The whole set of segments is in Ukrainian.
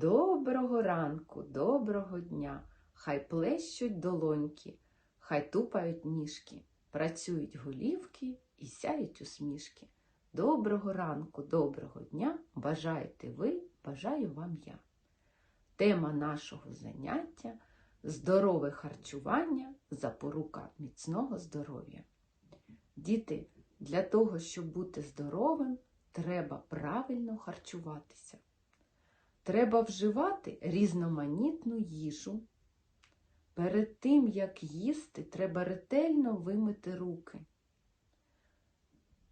Доброго ранку, доброго дня. Хай плещуть долоньки, хай тупають ніжки, працюють голівки і сяють усмішки. Доброго ранку, доброго дня. Бажаєте ви, бажаю вам я. Тема нашого заняття здорове харчування, запорука міцного здоров'я. Діти, для того, щоб бути здоровим, треба правильно харчуватися. Треба вживати різноманітну їжу. Перед тим, як їсти, треба ретельно вимити руки.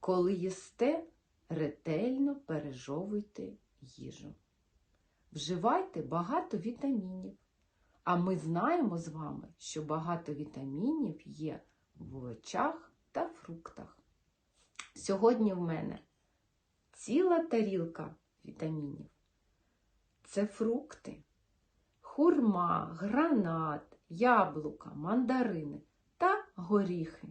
Коли їсте, ретельно пережовуйте їжу. Вживайте багато вітамінів. А ми знаємо з вами, що багато вітамінів є в овочах та фруктах. Сьогодні в мене ціла тарілка вітамінів. Це фрукти, хурма, гранат, яблука, мандарини та горіхи.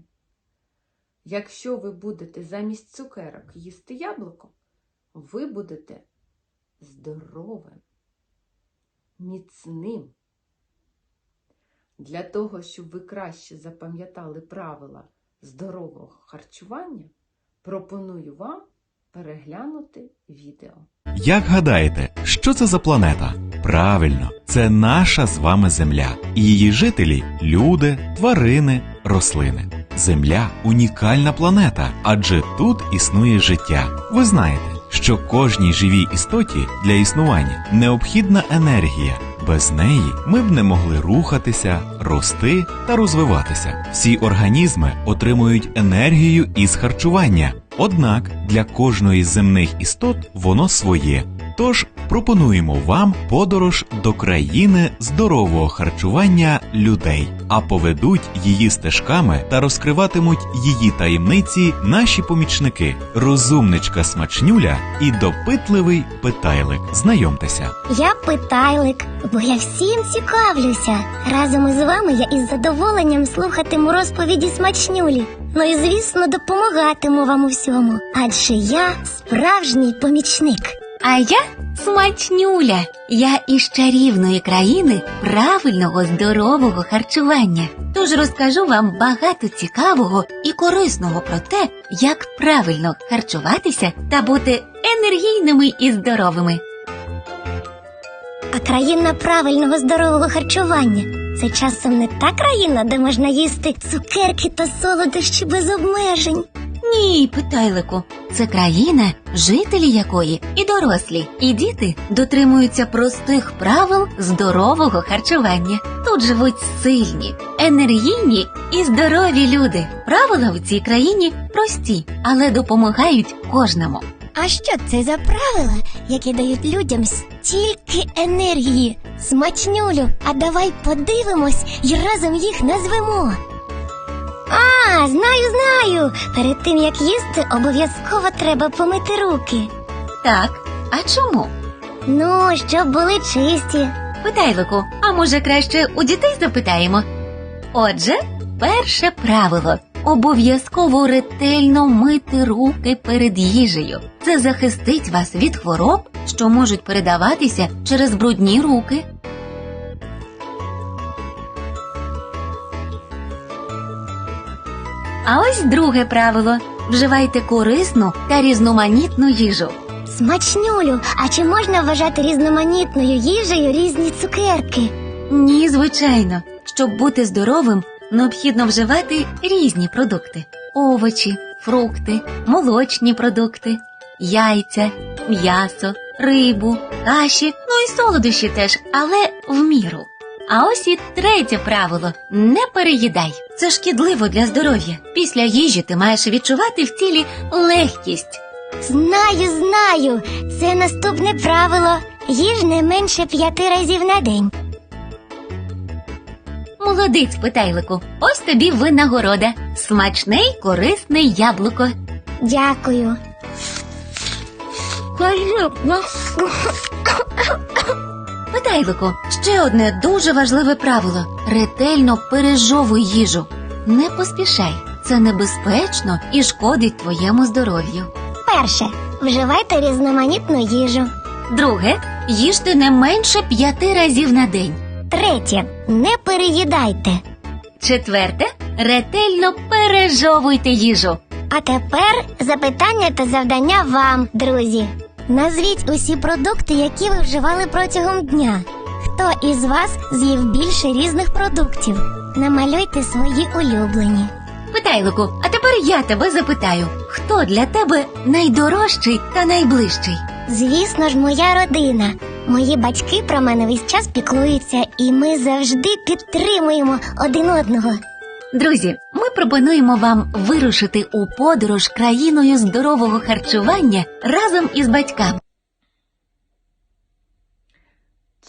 Якщо ви будете замість цукерок їсти яблуко, ви будете здоровим, міцним. Для того, щоб ви краще запам'ятали правила здорового харчування, пропоную вам переглянути відео. Як гадаєте, що це за планета? Правильно, це наша з вами Земля. І її жителі люди, тварини, рослини. Земля унікальна планета, адже тут існує життя. Ви знаєте, що кожній живій істоті для існування необхідна енергія. Без неї ми б не могли рухатися, рости та розвиватися. Всі організми отримують енергію із харчування. Однак для кожної земних істот воно своє. Тож пропонуємо вам подорож до країни здорового харчування людей, а поведуть її стежками та розкриватимуть її таємниці наші помічники, розумничка смачнюля і допитливий питайлик. Знайомтеся. Я питайлик, бо я всім цікавлюся. Разом із вами я із задоволенням слухатиму розповіді смачнюлі. Ну і звісно, допомагатиму вам у всьому, адже я справжній помічник. А я смачнюля. Я із чарівної країни правильного здорового харчування. Тож розкажу вам багато цікавого і корисного про те, як правильно харчуватися та бути енергійними і здоровими. А країна правильного здорового харчування це часом не та країна, де можна їсти цукерки та солодощі без обмежень. Ні, питайлику, це країна, жителі якої і дорослі, і діти дотримуються простих правил здорового харчування. Тут живуть сильні, енергійні і здорові люди. Правила в цій країні прості, але допомагають кожному. А що це за правила, які дають людям стільки енергії? Смачнюлю, а давай подивимось і разом їх назвемо. А, знаю, знаю. Перед тим як їсти, обов'язково треба помити руки. Так, а чому? Ну, щоб були чисті. Питайлику, а може краще у дітей запитаємо? Отже, перше правило обов'язково ретельно мити руки перед їжею. Це захистить вас від хвороб, що можуть передаватися через брудні руки. А ось друге правило вживайте корисну та різноманітну їжу. Смачнюлю, а чи можна вважати різноманітною їжею різні цукерки? Ні, звичайно, щоб бути здоровим, необхідно вживати різні продукти: овочі, фрукти, молочні продукти, яйця, м'ясо, рибу, каші, ну і солодощі теж, але в міру. А ось і третє правило не переїдай. Це шкідливо для здоров'я. Після їжі ти маєш відчувати в тілі легкість. Знаю, знаю. Це наступне правило. Їж не менше п'яти разів на день. Молодець, питайлику, ось тобі винагорода. Смачне й корисне яблуко. Дякую. Питайлику, ще одне дуже важливе правило: ретельно пережовуй їжу. Не поспішай, це небезпечно і шкодить твоєму здоров'ю. Перше. Вживайте різноманітну їжу. Друге, Їжте не менше п'яти разів на день. Третє. Не переїдайте. Четверте, ретельно пережовуйте їжу. А тепер запитання та завдання вам, друзі. Назвіть усі продукти, які ви вживали протягом дня. Хто із вас з'їв більше різних продуктів? Намалюйте свої улюблені. Питайлику, а тепер я тебе запитаю, хто для тебе найдорожчий та найближчий? Звісно ж, моя родина. Мої батьки про мене весь час піклуються, і ми завжди підтримуємо один одного. Друзі, ми пропонуємо вам вирушити у подорож країною здорового харчування разом із батьками.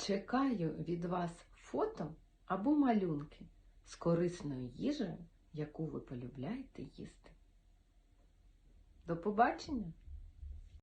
Чекаю від вас фото або малюнки з корисною їжею, яку ви полюбляєте їсти. До побачення!